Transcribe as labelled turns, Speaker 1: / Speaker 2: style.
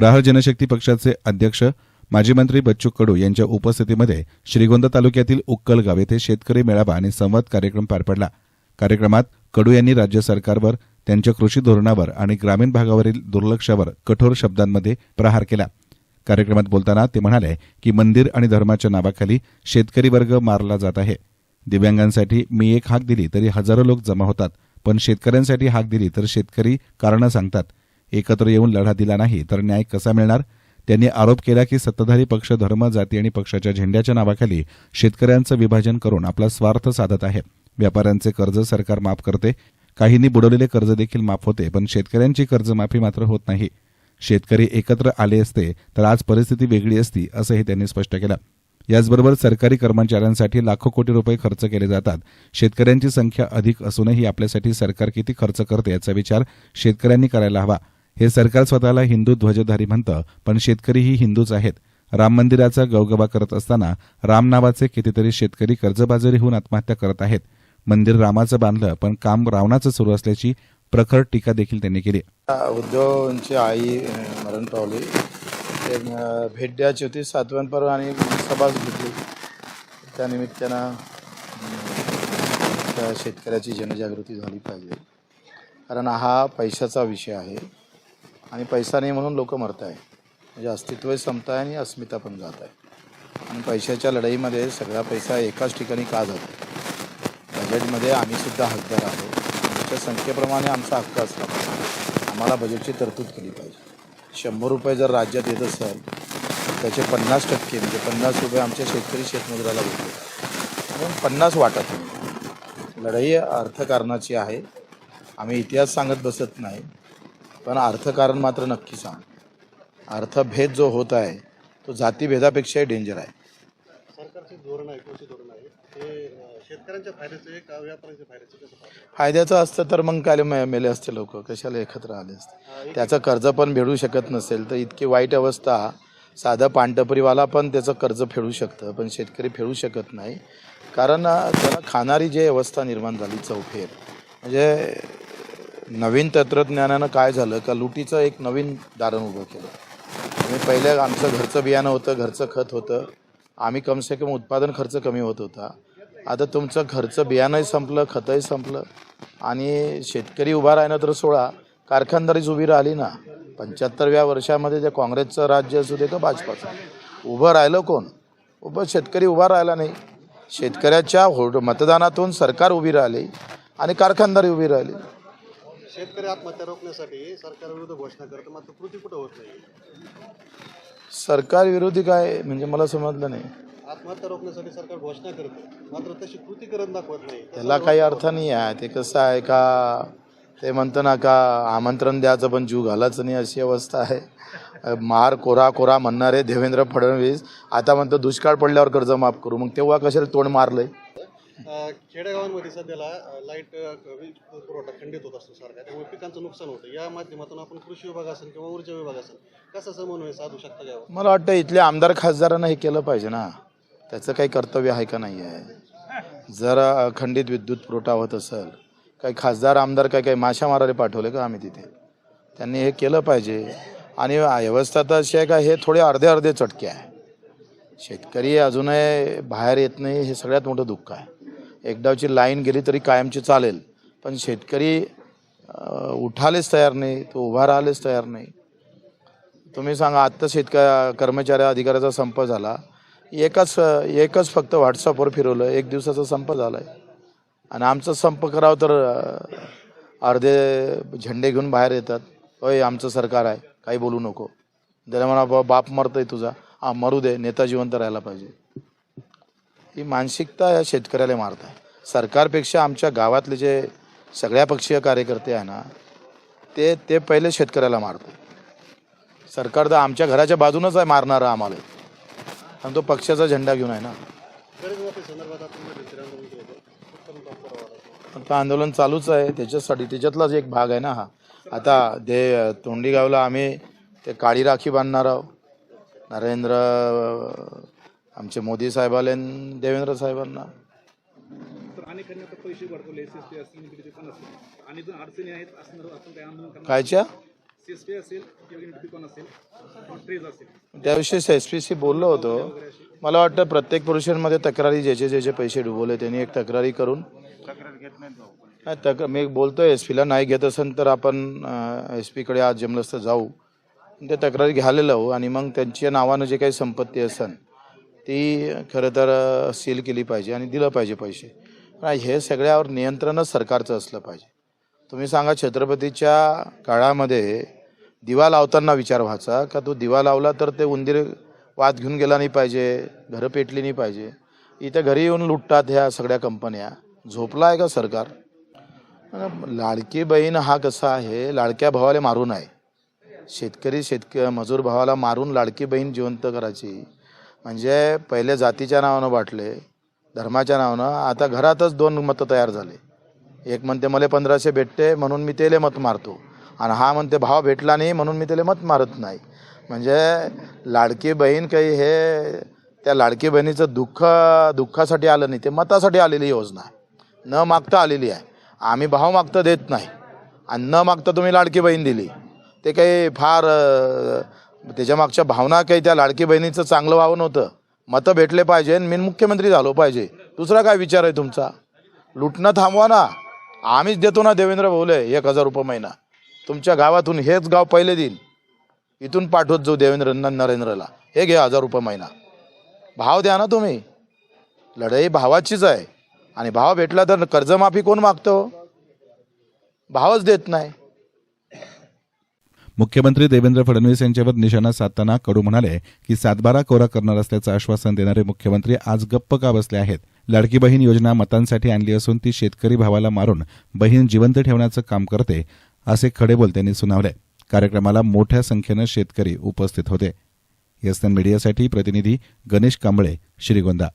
Speaker 1: प्रहार जनशक्ती पक्षाचे अध्यक्ष माजी मंत्री बच्चू कडू यांच्या उपस्थितीमध्ये श्रीगोंदा तालुक्यातील उक्कल गाव येथे शेतकरी मेळावा आणि संवाद कार्यक्रम पार पडला. कार्यक्रमात कडू यांनी राज्य सरकारवर त्यांच्या कृषी धोरणावर आणि ग्रामीण भागावरील दुर्लक्षावर कठोर शब्दांमध्ये प्रहार केला. कार्यक्रमात बोलताना ते म्हणाले की मंदिर आणि धर्माच्या नावाखाली शेतकरी वर्ग मारला जात आहे. दिव्यांगांसाठी मी एक हाक दिली तरी हजारो लोक जमा होतात पण शेतकऱ्यांसाठी हाक दिली तर शेतकरी कारणं सांगतात. एकत्र येऊन लढा दिला नाही तर न्याय कसा मिळणार? त्यांनी आरोप केला की सत्ताधारी पक्ष धर्म जाती आणि पक्षाच्या झेंड्याच्या नावाखाली शेतकऱ्यांचं विभाजन करून आपला स्वार्थ साधत आहे व्यापाऱ्यांचे कर्ज सरकार माफ करते. काहींनी बुडवलेले कर्ज देखील माफ होते पण शेतकऱ्यांची कर्जमाफी मात्र होत नाही. शेतकरी एकत्र आले असते तर आज परिस्थिती वेगळी असती असंही त्यांनी स्पष्ट केलं. याचबरोबर सरकारी कर्मचाऱ्यांसाठी लाखो कोटी रुपये खर्च केले जातात. शेतकऱ्यांची संख्या अधिक असूनही आपल्यासाठी सरकार किती खर्च करते याचा विचार शेतकऱ्यांनी करायला हवा. हे सरकार स्वतःला हिंदू ध्वजधारी म्हणतं पण शेतकरीही हिंदूच आहेत. राम मंदिराचा गवगवा करत असताना राम नावाचे कितीतरी शेतकरी कर्जबाजारी होऊन आत्महत्या करत आहेत. मंदिर रामाचं बांधलं पण काम रावणाचं सुरू असल्याची प्रखर टीका देखील त्यांनी केली.
Speaker 2: उद्धवची आई मरण पावली. भेट द्यायची होती सातव्यांपर आणि सभाच घेतली. त्यानिमित्तानं त्या शेतकऱ्याची जनजागृती झाली पाहिजे. कारण हा पैशाचा विषय आहे. आणि पैसा नाही म्हणून लोक मरत आहे म्हणजे अस्तित्वही संपत आहे आणि अस्मिता पण जात आहे आणि पैशाच्या लढाईमध्ये सगळा पैसा एकाच ठिकाणी का जातो? बजेटमध्ये आम्हीसुद्धा हकदार आहोत. आमच्या संख्येप्रमाणे आमचा हक्क असला पाहिजे. आम्हाला बजेटची तरतूद केली पाहिजे. शंभर रुपये जर राज्यात येत असेल त्याचे पन्नास टक्के म्हणजे पन्नास रुपये आमच्या शेतकरी शेतमजुराला भेटले. म्हणून पन्नास वाटत नाही लढाई अर्थकारणाची आहे. आम्ही इतिहास सांगत बसत नाही. पण अर्थकारण मात्र नक्की सांग. अर्थभेद जो होत आहे तो जातीभेदापेक्षाही डेंजर आहे.
Speaker 3: सरकारचे धोरण आहे कृषी धोरण आहे? ते अं, शेतकऱ्यांच्या फायद्याचं आहे का व्यापाऱ्यांच्या फायद्याचं कसं पाहतो
Speaker 2: फायद्याचं असतं तर मग काय मे- मेले असते लोक? कशाला एकत्र आले असते? त्याचं कर्ज पण फेडू शकत नसेल तर इतकी वाईट अवस्था. साधा पानटपरीवाला पण त्याचं कर्ज फेडू शकतं पण शेतकरी फेडू शकत नाही. कारण अं, त्याला खाणारी जी अवस्था निर्माण झाली चौफेर म्हणजे नवीन तंत्रज्ञानानं काय झालं का लुटीचं एक नवीन दारण उभं केलं? म्हणजे आणि पहिलं आमचं घरचं बियाणं होतं घरचं खत होतं. आम्ही कमसे कम उत्पादन खर्च कमी होत होता. आता तुमचं घरचं बियाणंही संपलं खतही संपलं. आणि शेतकरी उभा राहिलं तर सोळा कारखानदारीच उभी राहिली ना पंच्याहत्तरव्या वर्षामध्ये ते काँग्रेसचं राज्य असू दे का भाजपाचं उभं राहिलं कोण? उभं शेतकरी उभा राहिला नाही. शेतकऱ्याच्या होड मतदानातून सरकार उभी राहिली आणि कारखानदारी उभी राहिली.
Speaker 3: शेतकरी आत्महत्या रोखण्यासाठी सरकारविरुद्ध घोषणा करतं मात्र कृती कुठं होत नाही?
Speaker 2: सरकार विरोधी काय? म्हणजे मला समजलं नाही.
Speaker 3: आत्महत्या रोखण्यासाठी सरकार घोषणा करतं मात्र तशी कृती करत दाखवत नाही.
Speaker 2: त्याला काही अर्थ नाही आहे ते कसं आहे का? ते म्हणतं ना का आमंत्रण द्यायचं पण जीव घालायचं नाही अशी अवस्था आहे. मार कोरा कोरा म्हणणारे देवेंद्र फडणवीस आता म्हणतो दुष्काळ पडल्यावर कर्ज माफ करू. मग तेव्हा कशाला तोंड मारलंय?
Speaker 3: खेडेगावांमध्ये सध्याला लाइट वीज पुरवठा खंडित होत असतो सारखा. त्यामुळे पिकांचं नुकसान होतं. या माध्यमातून आपण कृषी विभाग असेल किंवा ऊर्जा विभाग असेल कसं समन्वय साधू शकता यावर?
Speaker 2: मला वाटतं इथल्या आमदार खासदारांना हे केलं पाहिजे ना. त्याचं काही कर्तव्य आहे का नाही आहे जर खंडित विद्युत पुरवठा होत असेल काही खासदार आमदार काही काही माशा मारायला पाठवले का आम्ही तिथे? त्यांनी हे केलं पाहिजे. आणि व्यवस्था तर अशी आहे का हे थोडे अर्धे अर्धे चटके आहे. शेतकरी अजूनही बाहेर येत नाही हे सगळ्यात मोठं दुःख आहे. एकदाची लाईन गेली तरी कायमची चालेल. पण शेतकरी उठालेच तयार नाही तो उभा राहिलेच तयार नाही. तुम्ही सांगा आत्ता शेतकऱ्या कर्मचारी अधिकाऱ्याचा संप झाला. एकच एकच फक्त व्हॉट्सअपवर फिरवलं एक दिवसाचा संप झाला आहे आणि आमचा संप करावं तर अर्धे झेंडे घेऊन बाहेर येतात. होय आमचं सरकार आहे काही बोलू नको. त्याला म्हणा बाप मरतोय तुझा. हा मरू दे नेता जिवंत राहायला पाहिजे. ही मानसिकता या शेतकऱ्याला मारत आहे. सरकारपेक्षा आमच्या गावातले जे सगळ्या पक्षीय कार्यकर्ते आहे ना ते ते पहिले शेतकऱ्याला मारते सरकार तर आमच्या घराच्या बाजूनच आहे मारणार आम्हाला. आणि तो पक्षाचा झेंडा घेऊन आहे ना.
Speaker 3: आंदोलन
Speaker 2: आता आंदोलन चालूच आहे. त्याच्यासाठी त्याच्यातलाच एक भाग आहे ना हा. आता दे तोंडी गावला आम्ही ते काळी राखी बांधणार आहोत. नरेंद्र आमचे मोदी साहेबाले आणि देवेंद्र साहेबांना. कायच्या? त्याविषयी एस पी सी बोललो होतो. मला वाटतं प्रत्येक पुरुषांमध्ये तक्रारी ज्याचे ज्याचे पैसे डुबवले त्यांनी एक तक्रारी करून नाही, तक मी बोलतोय एस पीला नाही घेत असेल तर आपण एस पीकडे आज जमलंच तर जाऊ. ते तक्रारी घ्यायला लावू आणि मग त्यांच्या नावानं जे काही संपत्ती असेल ती खरं तर सील केली पाहिजे आणि दिलं पाहिजे पैसे. पण हे सगळ्यावर नियंत्रणच सरकारचं असलं पाहिजे. तुम्ही सांगा छत्रपतीच्या काळामध्ये दिवा लावताना विचार व्हायचा का तो दिवा लावला तर ते उंदीर वाद घेऊन गेला नाही पाहिजे घरं पेटली नाही पाहिजे? इथं घरी येऊन लुटतात ह्या सगळ्या कंपन्या. झोपला आहे का सरकार? लाडकी बहीण हा कसा आहे? लाडक्या भावाला मारून आहे शेतकरी शेतक मजूर भावाला मारून लाडकी बहीण जिवंत करायची. म्हणजे पहिले जातीच्या नावानं वाटले धर्माच्या नावानं. आता घरातच दोन मतं तयार झाले. एक म्हणते मला पंधराशे भेटते म्हणून मी तेले मत मारतो. आणि हा म्हणते भाव भेटला नाही म्हणून मी त्याला मत मारत नाही. म्हणजे लाडकी बहीण काही हे त्या लाडकी बहिणीचं दुःख दुःखासाठी आलं नाही ते मतासाठी आलेली योजना आहे. न मागता आलेली आहे. आम्ही भाव मागता देत नाही. आणि न मागता तुम्ही लाडकी बहीण दिली. ते काही फार त्याच्या मागच्या भावना काही त्या लाडकी बहिणीचं चांगलं व्हावं नव्हतं. मतं भेटले पाहिजे आणि मी मुख्यमंत्री झालो पाहिजे. दुसरा काय विचार आहे तुमचा? लुटणं थांबवा ना. आम्हीच देतो ना देवेंद्र भाऊले एक हजार रुपये महिना. तुमच्या गावातून हेच गाव पहिले देईल इथून पाठवत जाऊ देवेंद्र नरेंद्रला. हे घे हजार रुपये महिना. भाव द्या ना तुम्ही. लढाई भावाचीच आहे. आणि भाव भेटला तर कर्जमाफी कोण मागतो हो? भावच देत नाही.
Speaker 1: मुख्यमंत्री देवेंद्र फडणवीस यांच्यावर निशाणा साधताना कडू म्हणाले की सातबारा कोरा करणार असल्याचं आश्वासन देणारे मुख्यमंत्री आज गप्प का बसले आहेत? लाडकी बहीण योजना मतांसाठी आणली असून ती शेतकरी भावाला मारून बहीण जिवंत ठेवण्याचं काम करते असे खडेबोल त्यांनी सुनावले. कार्यक्रमाला मोठ्या संख्येनं शेतकरी उपस्थित होते. एसएन मीडियासाठी प्रतिनिधी गणेश कांबळे श्रीगोंदा.